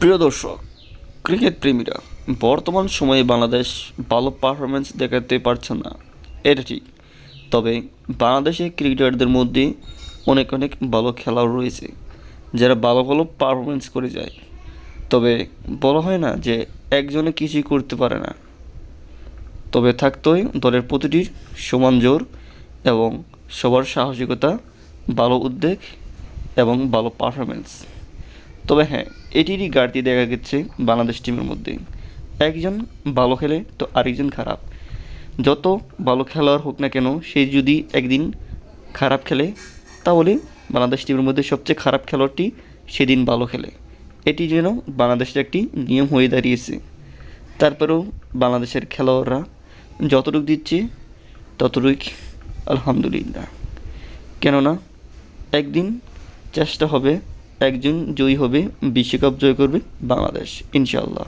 প্রিয় দর্শক, ক্রিকেট প্রেমীরা বর্তমান সময়ে বাংলাদেশ ভালো পারফরমেন্স দেখাতে পারছে না। এটা ঠিক। তবে বাংলাদেশের ক্রিকেটারদের মধ্যে অনেক অনেক ভালো খেলাও রয়েছে, যারা ভালো ভালো পারফরমেন্স করে যায়। তবে বলা হয় না যে একজনে কিছুই করতে পারে না। তবে থাকতই দলের প্রতিটির সমান জোর এবং সবার সাহসিকতা, ভালো উদ্বেগ এবং ভালো পারফরমেন্স তবে হ্যাঁ এটিরই ঘাটতি দেখা গেছে বাংলাদেশ টিমের মধ্যে। একজন ভালো খেলে তো আরেকজন খারাপ। যত ভালো খেলোয়াড় হোক না কেন, সে যদি একদিন খারাপ খেলে, তাহলে বাংলাদেশ টিমের মধ্যে সবচেয়ে খারাপ খেলোয়াড়টি সেদিন ভালো খেলে। এটি যেন বাংলাদেশের একটি নিয়ম হয়ে দাঁড়িয়েছে। তারপরেও বাংলাদেশের খেলোয়াড়রা যতটুকু দিচ্ছে ততটুক আলহামদুলিল্লাহ। কেননা, একদিন চেষ্টা হবে একজন জয়ী হবে বিশ্বকাপ জয় করবে বাংলাদেশ ইনশাল্লাহ